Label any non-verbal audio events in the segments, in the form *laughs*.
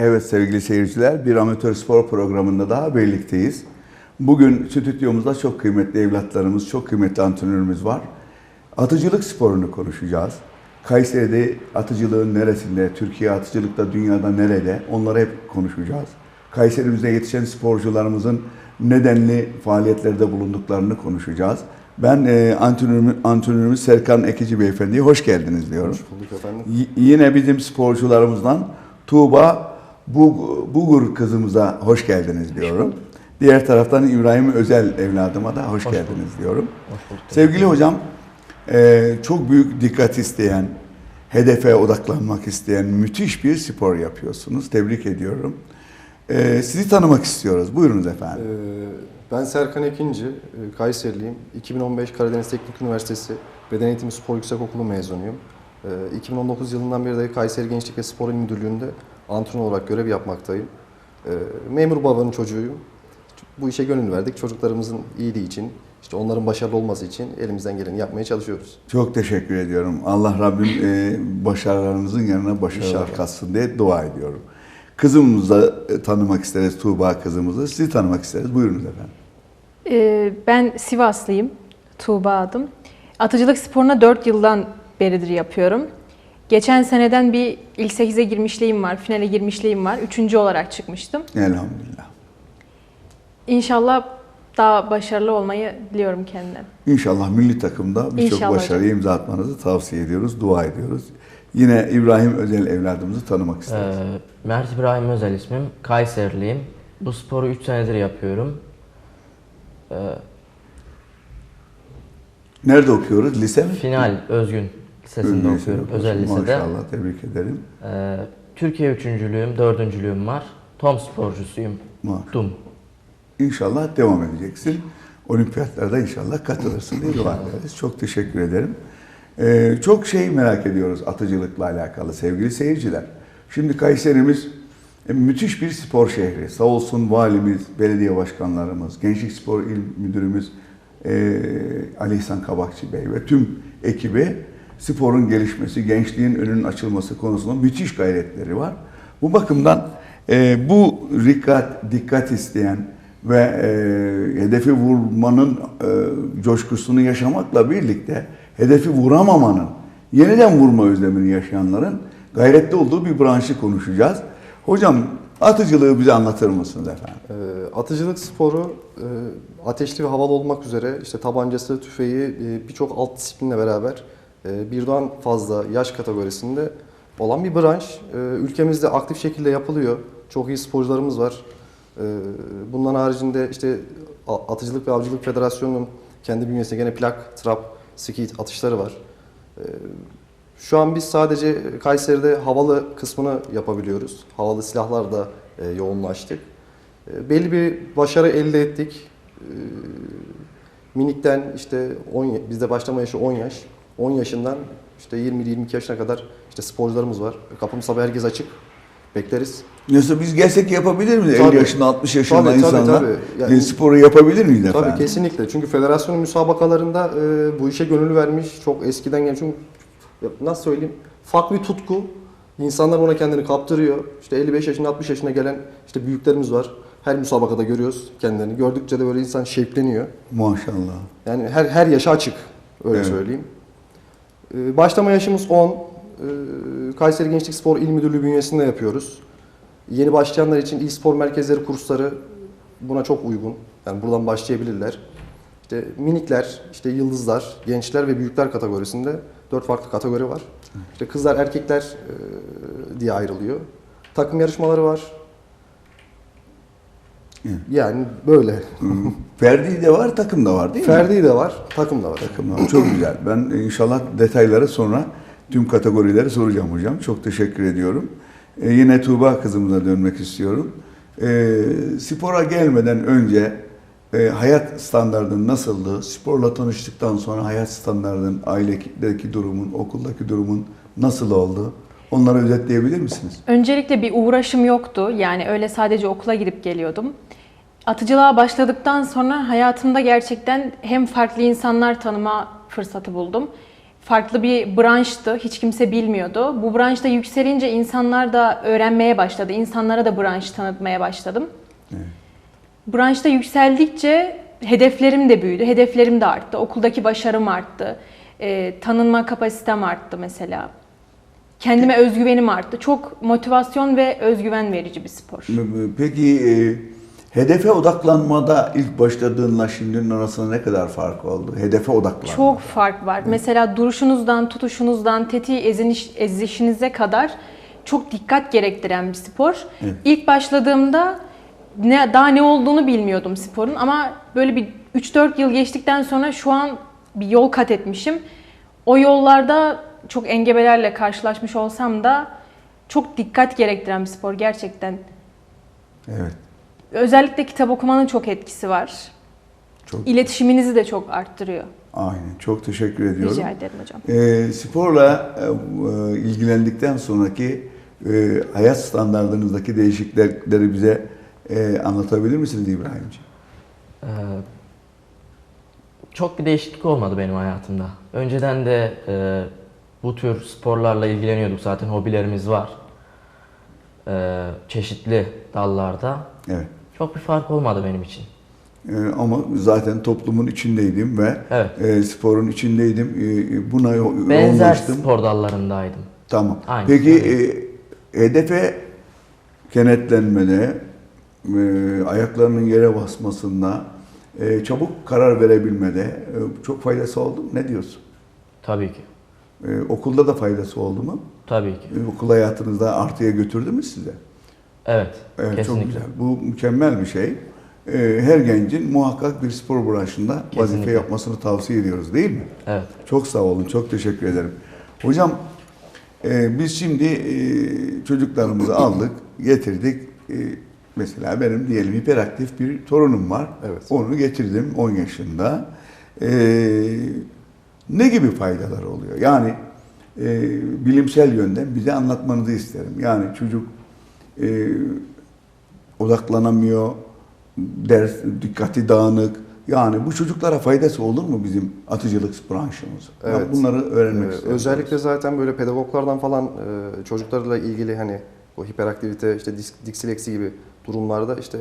Evet sevgili seyirciler, bir amatör spor programında daha birlikteyiz. Bugün stüdyomuzda çok kıymetli evlatlarımız, çok kıymetli antrenörümüz var. Atıcılık sporunu konuşacağız. Kayseri'de atıcılığın neresinde, Türkiye atıcılıkta dünyada nerede onları hep konuşacağız. Kayserimizde yetişen sporcularımızın nedenli faaliyetlerde bulunduklarını konuşacağız. Ben e, antrenörümüz, antrenörümüz Serkan Ekici Beyefendi'ye hoş geldiniz diyorum. Hoş bulduk efendim. Y- yine bizim sporcularımızdan Tuğba Bug- Bugur kızımıza hoş geldiniz diyorum. Diğer taraftan İbrahim Özel evladıma da hoş, geldiniz diyorum. Hoş bulduk. Sevgili hocam, e, çok büyük dikkat isteyen, hedefe odaklanmak isteyen müthiş bir spor yapıyorsunuz. Tebrik ediyorum. E, sizi tanımak istiyoruz. Buyurunuz efendim. Ee, ben Serkan Ekinci, e, Kayseriliyim. 2015 Karadeniz Teknik Üniversitesi Beden Eğitimi Spor Yüksekokulu mezunuyum. Ee, 2019 yılından beri de Kayseri Gençlik ve Spor İl Müdürlüğü'nde antrenör olarak görev yapmaktayım. Ee, memur babanın çocuğuyum. Bu işe gönül verdik. Çocuklarımızın iyiliği için, işte onların başarılı olması için elimizden geleni yapmaya çalışıyoruz. Çok teşekkür ediyorum. Allah Rabbim e, başarılarınızın yanına başarılar İnşallah. katsın diye dua ediyorum. Kızımızı da e, tanımak isteriz, Tuğba kızımızı. Sizi tanımak isteriz. Buyurunuz efendim. Ee, Ben Sivaslıyım. Tuğba adım. Atıcılık sporuna 4 yıldan beridir yapıyorum. Geçen seneden bir ilk 8'e girmişliğim var, finale girmişliğim var. Üçüncü olarak çıkmıştım. Elhamdülillah. İnşallah daha başarılı olmayı diliyorum kendimden. İnşallah milli takımda birçok başarıya imza atmanızı tavsiye ediyoruz, dua ediyoruz. Yine İbrahim Özel evladımızı tanımak isteriz. Ee, Mert İbrahim Özel ismim. Kayseriliyim. Bu sporu 3 senedir yapıyorum. Ee, Nerede okuyoruz? Lise mi? final Özgün Lisesi'nde Lisede okuyorum. Özel lisede. Maşallah, tebrik ederim. Ee, Türkiye üçüncülüğüm, dördüncülüğüm var. Tom sporcusuyum. Maşallah. Dum. İnşallah devam edeceksin. Olimpiyatlarda inşallah katılırsın diye dua ederiz. Çok teşekkür ederim. Ee, çok şey merak ediyoruz atıcılıkla alakalı sevgili seyirciler. Şimdi Kayserimiz e, müthiş bir spor şehri. Sağ olsun valimiz, belediye başkanlarımız, Gençlik Spor İl Müdürümüz e, Ali İhsan Kabakçı Bey ve tüm ekibi sporun gelişmesi, gençliğin önünün açılması konusunda müthiş gayretleri var. Bu bakımdan e, bu dikkat, dikkat isteyen ve e, hedefi vurmanın e, coşkusunu yaşamakla birlikte hedefi vuramamanın, yeniden vurma özlemini yaşayanların gayretli olduğu bir branşı konuşacağız. Hocam atıcılığı bize anlatır mısınız efendim? Ee, Atıcılık sporu e, ateşli ve havalı olmak üzere işte tabancası, tüfeği e, birçok alt disiplinle beraber e, birden fazla yaş kategorisinde olan bir branş. E, Ülkemizde aktif şekilde yapılıyor. Çok iyi sporcularımız var. E, Bundan haricinde işte Atıcılık ve Avcılık Federasyonu'nun kendi bünyesinde gene plak, trap, skeet atışları var. Şu an biz sadece Kayseri'de havalı kısmını yapabiliyoruz. Havalı silahlarda e, yoğunlaştık. Belli bir başarı elde ettik. Minikten işte 10 ya- bizde başlama yaşı 10 yaş. 10 yaşından işte 20-22 yaşına kadar işte sporcularımız var. Kapımız sabah herkes açık. Bekleriz. Yoksa biz gelsek yapabilir miyiz? 50 Tabii. yaşında, 60 yaşında Tabii, tabii, insanlar tabii. Yani, Yani- sporu yapabilir miyiz efendim? Tabii kesinlikle. Çünkü federasyonun müsabakalarında e, bu işe gönül vermiş. Çok eskiden gelmiş. Çünkü nasıl söyleyeyim? Farklı bir tutku. İnsanlar ona kendini kaptırıyor. İşte 55 yaşında 60 yaşına gelen işte büyüklerimiz var. Her müsabakada görüyoruz kendilerini. Gördükçe de böyle insan şevkleniyor. Maşallah. Yani her her yaşa açık öyle Evet. söyleyeyim. Ee, başlama yaşımız 10. Ee, Kayseri Gençlik Spor İl Müdürlüğü bünyesinde yapıyoruz. Yeni başlayanlar için il spor merkezleri kursları buna çok uygun. Yani buradan başlayabilirler. İşte minikler, işte yıldızlar, gençler ve büyükler kategorisinde dört farklı kategori var. İşte kızlar, erkekler e, diye ayrılıyor. Takım yarışmaları var. Yani böyle. *laughs* Ferdi de var, takım da var değil mi? Ferdi de var, takım da var. Takım da var. Çok güzel. Ben inşallah detayları sonra tüm kategorileri soracağım hocam. Çok teşekkür ediyorum. Ee, yine Tuğba kızımıza dönmek istiyorum. Ee, spora gelmeden önce e, hayat standartın nasıldı? Sporla tanıştıktan sonra hayat standartın, ailedeki durumun, okuldaki durumun nasıl oldu? Onları özetleyebilir misiniz? Öncelikle bir uğraşım yoktu. Yani öyle sadece okula gidip geliyordum. Atıcılığa başladıktan sonra hayatımda gerçekten hem farklı insanlar tanıma fırsatı buldum. farklı bir branştı. Hiç kimse bilmiyordu. Bu branşta yükselince insanlar da öğrenmeye başladı. İnsanlara da branşı tanıtmaya başladım. Branşta yükseldikçe hedeflerim de büyüdü. Hedeflerim de arttı. Okuldaki başarım arttı. Ee, tanınma kapasitem arttı mesela. Kendime özgüvenim arttı. Çok motivasyon ve özgüven verici bir spor. Peki e, hedefe odaklanmada ilk başladığınla şimdinin arasında ne kadar fark oldu? Hedefe odaklanma. Çok fark var. Mesela duruşunuzdan, tutuşunuzdan, tetiği eziniş, ezişinize kadar çok dikkat gerektiren bir spor. Evet. İlk başladığımda ne, daha ne olduğunu bilmiyordum sporun ama böyle bir 3-4 yıl geçtikten sonra şu an bir yol kat etmişim. O yollarda çok engebelerle karşılaşmış olsam da çok dikkat gerektiren bir spor gerçekten. Evet. Özellikle kitap okumanın çok etkisi var. Çok İletişiminizi de çok arttırıyor. aynen. Çok teşekkür ediyorum. Rica ederim hocam. E, sporla e, e, ilgilendikten sonraki e, hayat standartınızdaki değişiklikleri bize e, anlatabilir misiniz İbrahimciğim? Ee, çok bir değişiklik olmadı benim hayatımda. Önceden de e, bu tür sporlarla ilgileniyorduk zaten hobilerimiz var. Ee, çeşitli dallarda. Evet. Çok bir fark olmadı benim için. E, ama zaten toplumun içindeydim ve Evet. e, sporun içindeydim. E, buna yo- Benzer yoğunlaştım. spor dallarındaydım. Tamam. Aynen, Peki e, hedefe kenetlenmede, e, ayaklarının yere basmasında, e, çabuk karar verebilmede e, çok faydası oldu mu? Ne diyorsun? Tabii ki. E, okulda da faydası oldu mu? Tabii ki. E, okul hayatınızda artıya götürdü mü size? Evet. Evet, kesinlikle. çok güzel. Bu mükemmel bir şey. E, her gencin muhakkak bir spor branşında vazife Kesinlikle. yapmasını tavsiye ediyoruz değil mi? Evet. Çok sağ olun, çok teşekkür ederim. Hocam, e, biz şimdi e, çocuklarımızı *clears throat* aldık, getirdik. E, mesela benim diyelim hiperaktif bir torunum var. Evet. Onu getirdim 10 yaşında. Ne gibi faydalar oluyor? Yani bilimsel yönden bize anlatmanızı isterim. Yani çocuk e, odaklanamıyor, ders dikkati dağınık. Yani bu çocuklara faydası olur mu bizim atıcılık branşımız? Ben Evet. bunları öğrenmek Ee, istiyorum. özellikle zaten böyle pedagoglardan falan e, çocuklarla ilgili hani o hiperaktivite, işte diksileksi gibi durumlarda işte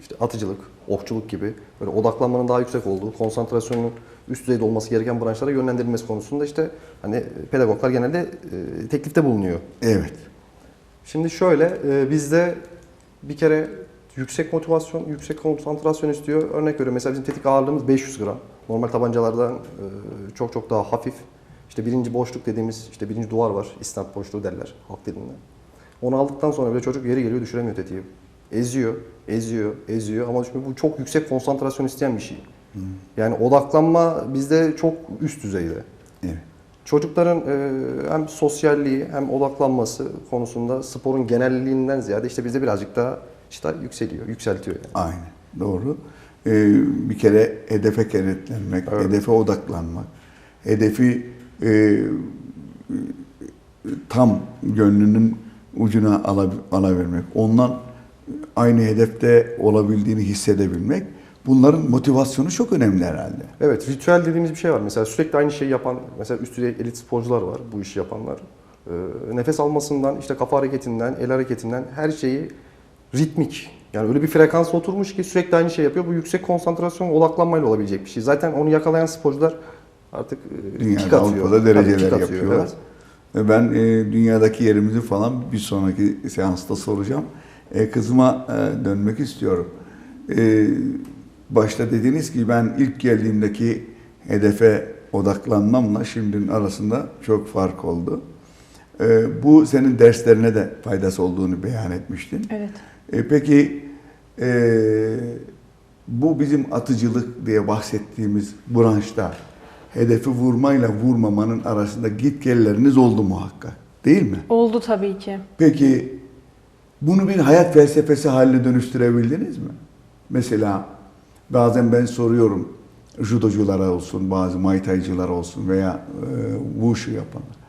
işte atıcılık, okçuluk gibi böyle odaklanmanın daha yüksek olduğu, konsantrasyonun üst düzeyde olması gereken branşlara yönlendirilmesi konusunda işte hani pedagoglar genelde e, teklifte bulunuyor. Evet. Şimdi şöyle e, bizde bir kere yüksek motivasyon, yüksek konsantrasyon istiyor. Örnek veriyorum mesela bizim tetik ağırlığımız 500 gram. Normal tabancalardan e, çok çok daha hafif. İşte birinci boşluk dediğimiz işte birinci duvar var. İstinat boşluğu derler halk dilinde. Onu aldıktan sonra bile çocuk yeri geliyor düşüremiyor tetiği. Eziyor, eziyor, eziyor ama şimdi bu çok yüksek konsantrasyon isteyen bir şey. Yani odaklanma bizde çok üst düzeyde. Çocukların e, hem sosyalliği hem odaklanması konusunda sporun genelliğinden ziyade işte bizde birazcık daha işte yükseliyor, yükseltiyor yani. Aynen. Doğru. Ee, bir kere hedefe kenetlenmek, Evet. hedefe odaklanmak, hedefi e, tam gönlünün ucuna ala, alabilmek, ondan aynı hedefte olabildiğini hissedebilmek, bunların motivasyonu çok önemli herhalde. Evet, ritüel dediğimiz bir şey var. Mesela sürekli aynı şeyi yapan, mesela üst düzey elit sporcular var, bu işi yapanlar. Ee, nefes almasından, işte kafa hareketinden, el hareketinden her şeyi ritmik. Yani öyle bir frekansa oturmuş ki sürekli aynı şey yapıyor. Bu yüksek konsantrasyon, odaklanmayla olabilecek bir şey. Zaten onu yakalayan sporcular artık e, Dünyada, kick atıyor. Avrupa'da dereceler atıyor, yapıyorlar. evet. Ve Ben e, dünyadaki yerimizi falan bir sonraki seansta soracağım. E, kızıma e, dönmek istiyorum. E, başta dediniz ki ben ilk geldiğimdeki hedefe odaklanmamla şimdinin arasında çok fark oldu. E, bu senin derslerine de faydası olduğunu beyan etmiştin. Evet. E, peki e, bu bizim atıcılık diye bahsettiğimiz branşta hedefi vurmayla vurmamanın arasında git gelleriniz oldu muhakkak. Değil mi? Oldu tabii ki. Peki bunu bir hayat felsefesi haline dönüştürebildiniz mi? Mesela bazen ben soruyorum judoculara olsun, bazı muay thai'cılar olsun veya e, wushu yapanlar.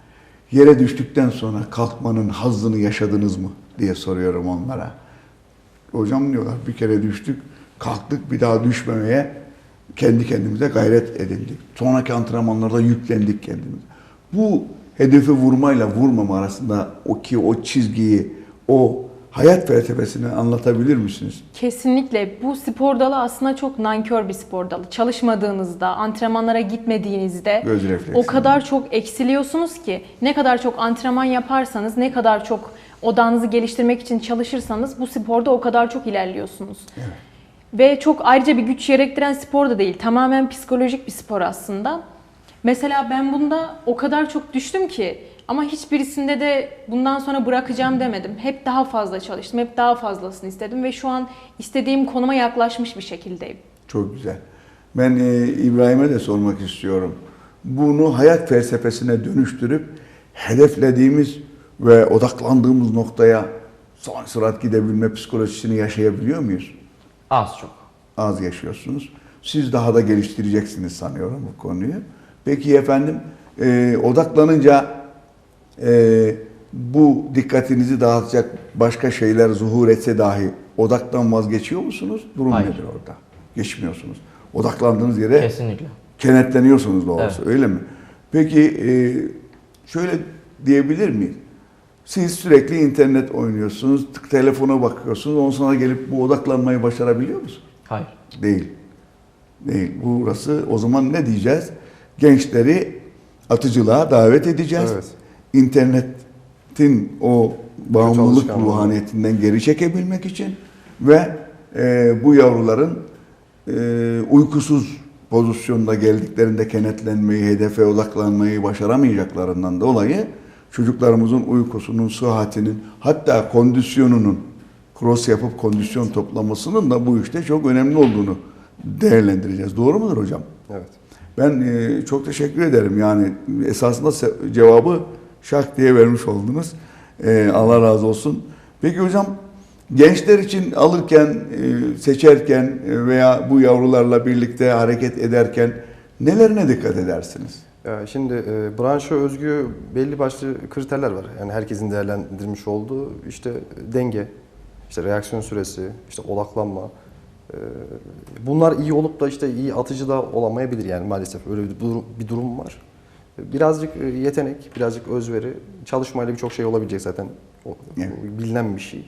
Yere düştükten sonra kalkmanın hazzını yaşadınız mı diye soruyorum onlara. Hocam diyorlar bir kere düştük, kalktık bir daha düşmemeye kendi kendimize gayret edindik. Sonraki antrenmanlarda yüklendik kendimize. Bu hedefi vurmayla vurmama arasında o ki o çizgiyi, o hayat felsefesini anlatabilir misiniz? Kesinlikle bu spor dalı aslında çok nankör bir spor dalı. Çalışmadığınızda, antrenmanlara gitmediğinizde Göz refleksi. o kadar çok eksiliyorsunuz ki ne kadar çok antrenman yaparsanız, ne kadar çok odağınızı geliştirmek için çalışırsanız bu sporda o kadar çok ilerliyorsunuz. Ve çok ayrıca bir güç gerektiren spor da değil. Tamamen psikolojik bir spor aslında. Mesela ben bunda o kadar çok düştüm ki ama hiçbirisinde de bundan sonra bırakacağım demedim. Hep daha fazla çalıştım. Hep daha fazlasını istedim ve şu an istediğim konuma yaklaşmış bir şekildeyim. Çok güzel. Ben e, İbrahim'e de sormak istiyorum. Bunu hayat felsefesine dönüştürüp hedeflediğimiz ve odaklandığımız noktaya son sürat gidebilme psikolojisini yaşayabiliyor muyuz? Az çok. Az yaşıyorsunuz. Siz daha da geliştireceksiniz sanıyorum bu konuyu. Peki efendim e, odaklanınca e, bu dikkatinizi dağıtacak başka şeyler zuhur etse dahi odaktan vazgeçiyor musunuz? Durum Hayır. nedir orada? Geçmiyorsunuz. Odaklandığınız yere Kesinlikle. kenetleniyorsunuz doğrusu öyle mi? Peki e, şöyle diyebilir miyiz? Siz sürekli internet oynuyorsunuz, tık telefona bakıyorsunuz, ondan sonra gelip bu odaklanmayı başarabiliyor musunuz? Hayır. Değil. Değil. Burası o zaman ne diyeceğiz? Gençleri atıcılığa davet edeceğiz. Evet. İnternetin o bağımlılık ruhaniyetinden geri çekebilmek için ve e, bu yavruların e, uykusuz pozisyonda geldiklerinde kenetlenmeyi, hedefe odaklanmayı başaramayacaklarından dolayı çocuklarımızın uykusunun, sıhhatinin hatta kondisyonunun cross yapıp kondisyon toplamasının da bu işte çok önemli olduğunu değerlendireceğiz. Doğru mudur hocam? Evet. Ben e, çok teşekkür ederim. Yani esasında cevabı şak diye vermiş oldunuz. E, Allah razı olsun. Peki hocam gençler için alırken, e, seçerken e, veya bu yavrularla birlikte hareket ederken nelerine dikkat edersiniz? Şimdi e, branşa özgü belli başlı kriterler var. Yani herkesin değerlendirmiş olduğu işte denge, işte reaksiyon süresi, işte odaklanma. E, bunlar iyi olup da işte iyi atıcı da olamayabilir yani maalesef öyle bir durum, bir durum var. Birazcık e, yetenek, birazcık özveri, çalışmayla birçok şey olabilecek zaten. O, Evet. bilinen bir şey.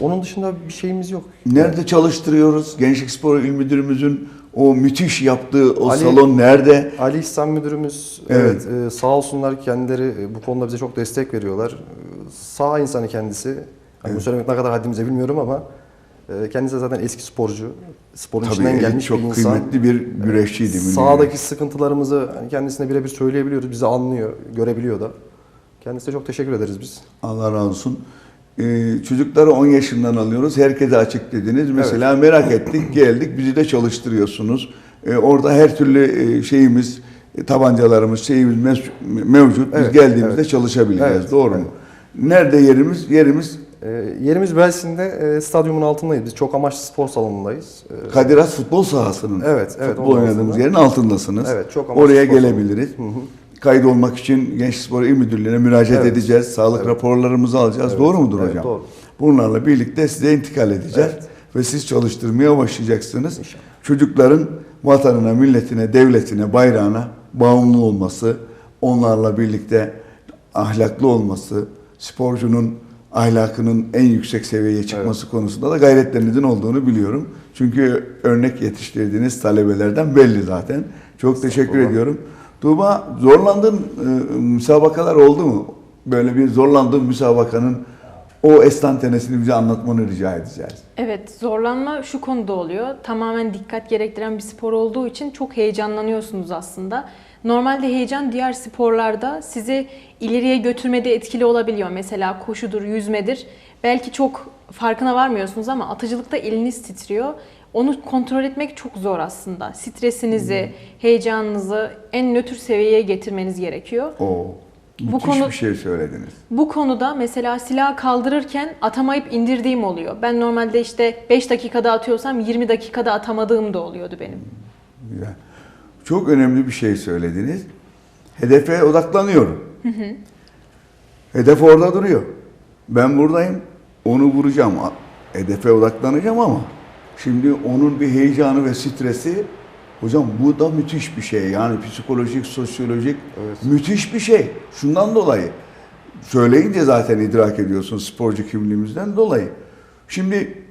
Onun dışında bir şeyimiz yok. Nerede çalıştırıyoruz? Gençlik Spor İl Müdürümüzün o müthiş yaptığı o Ali- salon nerede? Ali İhsan Müdürümüz Evet. evet, e, sağ olsunlar kendileri e, bu konuda bize çok destek veriyorlar. Sağ insanı kendisi. Hani Evet. Bu söylemek ne kadar haddimize bilmiyorum ama e, kendisi zaten eski sporcu. Sporun Tabii içinden gelmiş çok bir insan. kıymetli bir güreşçiydi. milli Sağdaki sıkıntılarımızı hani kendisine birebir söyleyebiliyoruz. Bizi anlıyor, görebiliyor da. Kendisine çok teşekkür ederiz biz. Allah razı olsun. Ee, çocukları 10 yaşından alıyoruz. Herkese açık dediniz. Mesela merak ettik, geldik. Bizi de çalıştırıyorsunuz. Ee, orada her türlü e, şeyimiz, e, tabancalarımız, şeyimiz mevcut. Biz Evet, geldiğimizde evet. çalışabileceğiz. Evet, Doğru mu? evet. Nerede yerimiz? Yerimiz E, yerimiz Belsin'de e, stadyumun altındayız. Biz çok amaçlı spor salonundayız. E, Kadir Has futbol sahasının. Evet, evet, Futbol oynadığımız altında. yerin altındasınız. Evet, çok amaçlı Oraya spor salonu. gelebiliriz. Kaydolmak için Gençlik Spor İl Müdürlüğü'ne müracaat Evet. edeceğiz. Sağlık Evet. raporlarımızı alacağız. Evet, Doğru mudur evet, hocam? doğru. Bunlarla birlikte size intikal edeceğiz. Evet. Ve siz çalıştırmaya başlayacaksınız. İnşallah. Çocukların vatanına, milletine, devletine, bayrağına bağımlı olması, onlarla birlikte ahlaklı olması, sporcunun ahlakının en yüksek seviyeye çıkması konusunda da gayretlerinizin olduğunu biliyorum. Çünkü örnek yetiştirdiğiniz talebelerden belli zaten. Çok teşekkür ediyorum. Tuğba zorlandığın e, müsabakalar oldu mu? Böyle bir zorlandığın müsabakanın o estantenesini bize anlatmanı rica edeceğiz. Evet, zorlanma şu konuda oluyor. Tamamen dikkat gerektiren bir spor olduğu için çok heyecanlanıyorsunuz aslında. Normalde heyecan diğer sporlarda sizi ileriye götürmede etkili olabiliyor. Mesela koşudur, yüzmedir. Belki çok farkına varmıyorsunuz ama atıcılıkta eliniz titriyor. Onu kontrol etmek çok zor aslında. Stresinizi, heyecanınızı en nötr seviyeye getirmeniz gerekiyor. O müthiş Bu konu- bir şey söylediniz. Bu konuda mesela silah kaldırırken atamayıp indirdiğim oluyor. Ben normalde işte 5 dakikada atıyorsam 20 dakikada atamadığım da oluyordu benim. Güzel. Çok önemli bir şey söylediniz. Hedefe odaklanıyorum. Hedef orada duruyor. Ben buradayım. Onu vuracağım. Hedefe odaklanacağım ama şimdi onun bir heyecanı ve stresi Hocam bu da müthiş bir şey. Yani psikolojik, sosyolojik Evet. müthiş bir şey. Şundan dolayı söyleyince zaten idrak ediyorsun sporcu kimliğimizden dolayı. Şimdi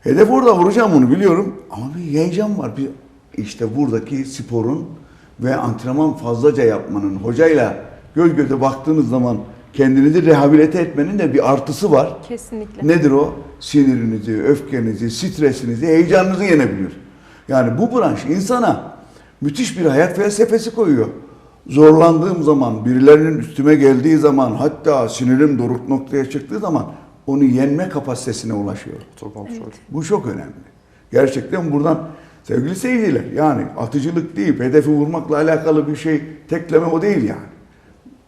hedef orada vuracağım onu biliyorum ama bir heyecan var. Bir işte buradaki sporun ve antrenman fazlaca yapmanın hocayla göz göze baktığınız zaman kendinizi rehabilite etmenin de bir artısı var. Kesinlikle. Nedir o? Sinirinizi, öfkenizi, stresinizi, heyecanınızı yenebiliyor. Yani bu branş insana müthiş bir hayat felsefesi koyuyor. Zorlandığım zaman, birilerinin üstüme geldiği zaman, hatta sinirim doruk noktaya çıktığı zaman onu yenme kapasitesine ulaşıyor. Otokontrol. Bu çok önemli. Gerçekten buradan sevgili seyirciler yani atıcılık deyip hedefi vurmakla alakalı bir şey tekleme o değil yani.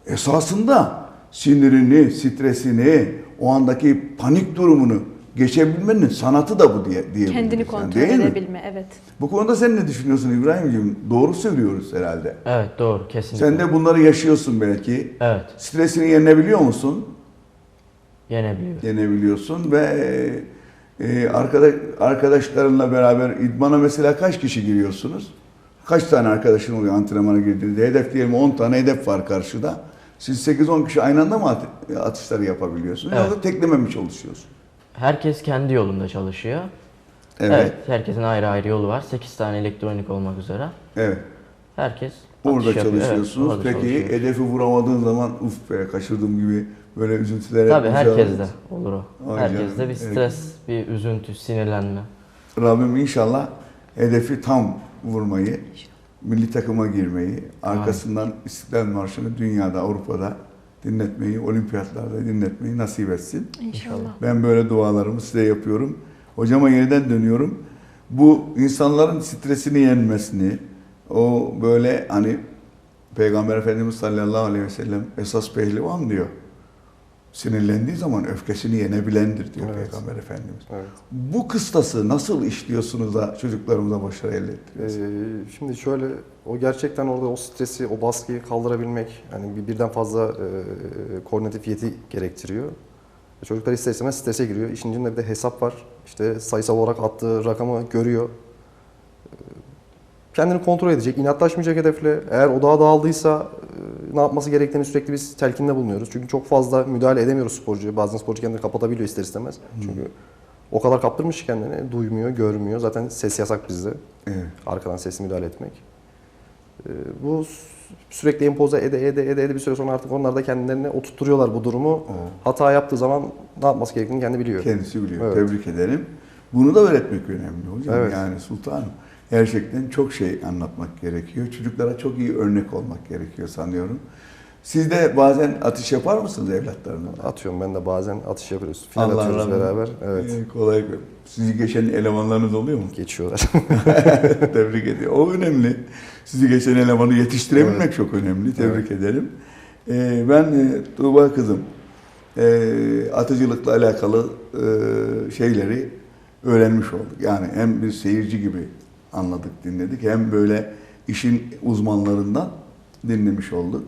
Esasında sinirini, stresini, o andaki panik durumunu geçebilmenin sanatı da bu diye diyebiliriz. Kendini yani, kontrol mi? edebilme, evet. Bu konuda sen ne düşünüyorsun İbrahim'ciğim? Doğru söylüyoruz herhalde. Evet doğru kesinlikle. Sen de bunları yaşıyorsun belki. Evet Stresini yenebiliyor musun? yenebiliyor. yenebiliyorsun ve e, arkadaş, arkadaşlarınla beraber idmana mesela kaç kişi giriyorsunuz? Kaç tane arkadaşın oluyor antrenmana girdiğinde? Hedef diyelim 10 tane hedef var karşıda. Siz 8-10 kişi aynı anda mı at- atışları yapabiliyorsunuz? Evet. Yoksa tekleme mi? Herkes kendi yolunda çalışıyor. Evet. Evet. Evet. herkesin ayrı ayrı yolu var. 8 tane elektronik olmak üzere. Herkes Orada yapıyor. Evet, çalışıyorsunuz. orada Peki çalışıyoruz. hedefi vuramadığın zaman uf be kaçırdım gibi böyle üzüntülere Tabii herkeste olur o. Ay Herkeste canım, bir stres, bir üzüntü, sinirlenme. Rabbim inşallah hedefi tam vurmayı, milli takıma girmeyi, arkasından İstiklal Marşı'nı dünyada, Avrupa'da dinletmeyi, olimpiyatlarda dinletmeyi nasip etsin. İnşallah. Ben böyle dualarımı size yapıyorum. Hocama yeniden dönüyorum. Bu insanların stresini yenmesini, o böyle hani Peygamber Efendimiz sallallahu aleyhi ve sellem esas pehlivan diyor. Sinirlendiği zaman öfkesini yenebilendir diyor Evet. Peygamber Efendimiz. Evet. Bu kıstası nasıl işliyorsunuz da çocuklarımıza başarı elde ettiniz? Ee, şimdi şöyle o gerçekten orada o stresi, o baskıyı kaldırabilmek bir birden fazla e, koordinatif yeti gerektiriyor. Çocuklar ister istemez strese giriyor. İşin içinde bir de hesap var. İşte sayısal olarak attığı rakamı görüyor. Kendini kontrol edecek, inatlaşmayacak hedefle. Eğer odağa dağıldıysa e, ne yapması gerektiğini sürekli biz telkinde bulunuyoruz. Çünkü çok fazla müdahale edemiyoruz sporcuya. Bazen sporcu kendini kapatabiliyor ister istemez. Çünkü o kadar kaptırmış kendini, duymuyor, görmüyor. Zaten ses yasak bizde Evet. arkadan sesli müdahale etmek. Ee, Bu sürekli empoze ede ede ede ede bir süre sonra artık onlar da kendilerine oturtturuyorlar bu durumu. O Hata yaptığı zaman ne yapması gerektiğini kendi biliyor. kendisi biliyor. Evet. Tebrik ederim. Bunu da öğretmek önemli hocam. Evet. Yani sultanım gerçekten çok şey anlatmak gerekiyor. Çocuklara çok iyi örnek olmak gerekiyor sanıyorum. Siz de bazen atış yapar mısınız evlatlarınızla? Atıyorum ben de bazen atış yapıyoruz. Final Allah atıyoruz rahmet beraber. Evet. Ee, kolay. Sizi geçen elemanlarınız oluyor mu? Geçiyorlar. *laughs* Tebrik ediyorum. O önemli. Sizi geçen elemanı yetiştirebilmek çok önemli. Tebrik ederim. Ee, ben e, Tuğba kızım e, atıcılıkla alakalı e, şeyleri öğrenmiş olduk. Yani hem bir seyirci gibi anladık, dinledik hem böyle işin uzmanlarından dinlemiş olduk.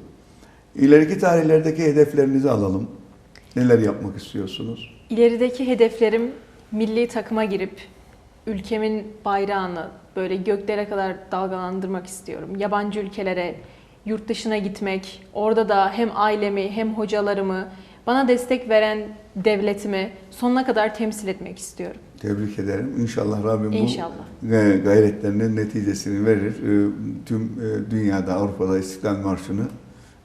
İleriki tarihlerdeki hedeflerinizi alalım. Neler yapmak istiyorsunuz? İlerideki hedeflerim milli takıma girip ülkemin bayrağını böyle göklere kadar dalgalandırmak istiyorum. Yabancı ülkelere, yurt dışına gitmek, orada da hem ailemi hem hocalarımı, bana destek veren devletimi sonuna kadar temsil etmek istiyorum. Tebrik ederim. İnşallah Rabbim bu İnşallah. e, gayretlerinin neticesini verir. E, Tüm e, dünyada, Avrupa'da İstiklal Marşı'nı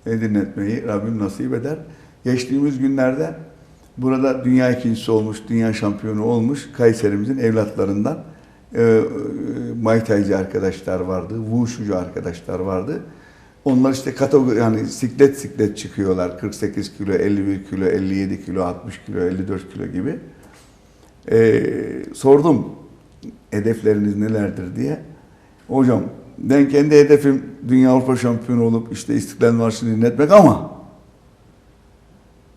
dinletmeyi Rabbim nasip eder. Geçtiğimiz günlerde burada dünya ikincisi olmuş, dünya şampiyonu olmuş Kayserimizin evlatlarından e, e, Muay Thai'ci arkadaşlar vardı, Wushu'cu arkadaşlar vardı. Onlar işte kategori yani siklet siklet çıkıyorlar. 48 kilo, 51 kilo, 57 kilo, 60 kilo, 54 kilo gibi. Ee, sordum hedefleriniz nelerdir diye. Hocam ben kendi hedefim Dünya Avrupa şampiyonu olup işte İstiklal Marşı'nı dinletmek ama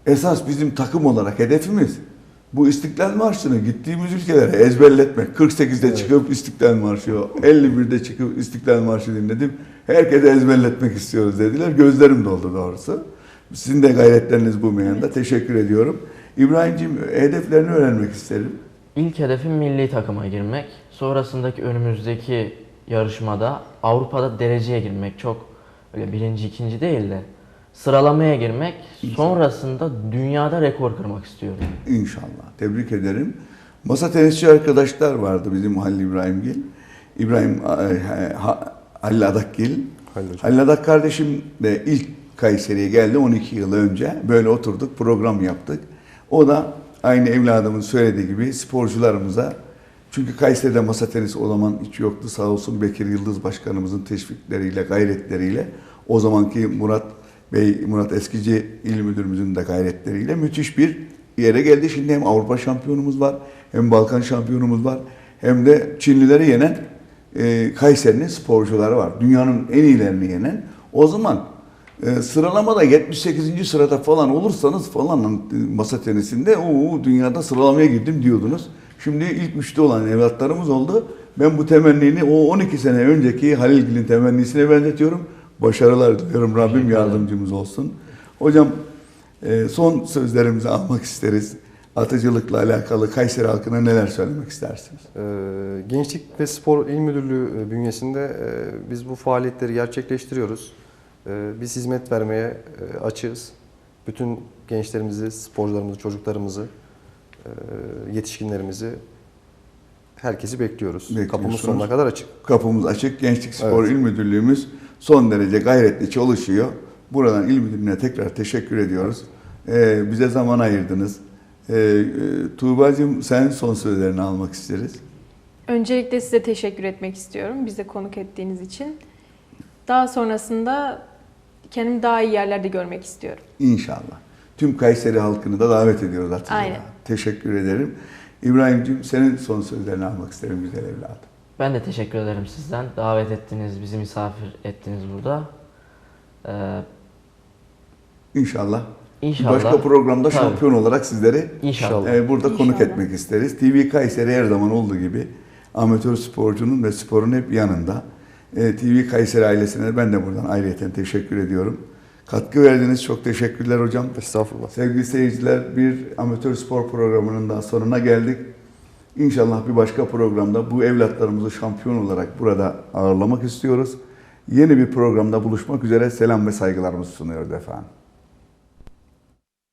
esas bizim takım olarak hedefimiz bu İstiklal Marşı'nı gittiğimiz ülkelere ezberletmek. 48'de Evet. çıkıp İstiklal Marşı, 51'de çıkıp İstiklal Marşı dinledim. Herkese ezberletmek istiyoruz dediler. Gözlerim doldu doğrusu. Sizin de gayretleriniz bu meyanda. Teşekkür ediyorum. İbrahim'ciğim hedeflerini öğrenmek isterim. İlk hedefim milli takıma girmek. Sonrasındaki önümüzdeki yarışmada Avrupa'da dereceye girmek çok öyle birinci ikinci değil de sıralamaya girmek sonrasında dünyada rekor kırmak istiyorum. İnşallah. Tebrik ederim. Masa tenisçi arkadaşlar vardı bizim Halil İbrahimgil. İbrahim e, Halil Adakgil. Halil Adak kardeşim de ilk Kayseri'ye geldi 12 yıl önce. Böyle oturduk, program yaptık. O da aynı evladımın söylediği gibi sporcularımıza çünkü Kayseri'de masa tenisi o zaman hiç yoktu. Sağ olsun Bekir Yıldız Başkanımızın teşvikleriyle, gayretleriyle o zamanki Murat Bey, Murat Eskici İl Müdürümüzün de gayretleriyle müthiş bir yere geldi. Şimdi hem Avrupa şampiyonumuz var, hem Balkan şampiyonumuz var, hem de Çinlileri yenen e, Kayseri'nin sporcuları var. Dünyanın en iyilerini yenen. O zaman e, sıralamada 78. sırada falan olursanız falan e, masa tenisinde o dünyada sıralamaya girdim diyordunuz. Şimdi ilk üçte olan evlatlarımız oldu. Ben bu temennini o 12 sene önceki Halil Gil'in temennisine benzetiyorum. Başarılar diliyorum. Rabbim yardımcımız olsun. Hocam e, son sözlerimizi almak isteriz. Atıcılıkla alakalı Kayseri halkına neler söylemek istersiniz? Ee, Gençlik ve Spor İl Müdürlüğü e, bünyesinde e, biz bu faaliyetleri gerçekleştiriyoruz. E, Biz hizmet vermeye açığız. Bütün gençlerimizi, sporcularımızı, çocuklarımızı, yetişkinlerimizi, herkesi bekliyoruz. Kapımız sonuna kadar açık. Kapımız açık. Gençlik Spor Evet. İl Müdürlüğümüz son derece gayretli çalışıyor. Buradan İl Müdürlüğü'ne tekrar teşekkür ediyoruz. Ee, bize zaman ayırdınız. Ee, e, Tuğba'cığım sen son sözlerini almak isteriz. Öncelikle size teşekkür etmek istiyorum bize konuk ettiğiniz için. Daha sonrasında kendimi daha iyi yerlerde görmek istiyorum. İnşallah. Tüm Kayseri halkını da davet ediyoruz Atilla. Aynen. Teşekkür ederim. İbrahim'ciğim senin son sözlerini almak isterim güzel evladım. Ben de teşekkür ederim sizden. Davet ettiniz, bizi misafir ettiniz burada. Ee, İnşallah. İnşallah. Başka programda Tabii. şampiyon olarak sizleri İnşallah. Ee, burada konuk İnşallah. etmek isteriz. TV Kayseri her zaman olduğu gibi amatör sporcunun ve sporun hep yanında. Ee, TV Kayseri ailesine ben de buradan ayrıyeten teşekkür ediyorum. Katkı verdiğiniz çok teşekkürler hocam. Estağfurullah. Sevgili seyirciler bir amatör spor programının daha sonuna geldik. İnşallah bir başka programda bu evlatlarımızı şampiyon olarak burada ağırlamak istiyoruz. Yeni bir programda buluşmak üzere selam ve saygılarımızı sunuyoruz efendim.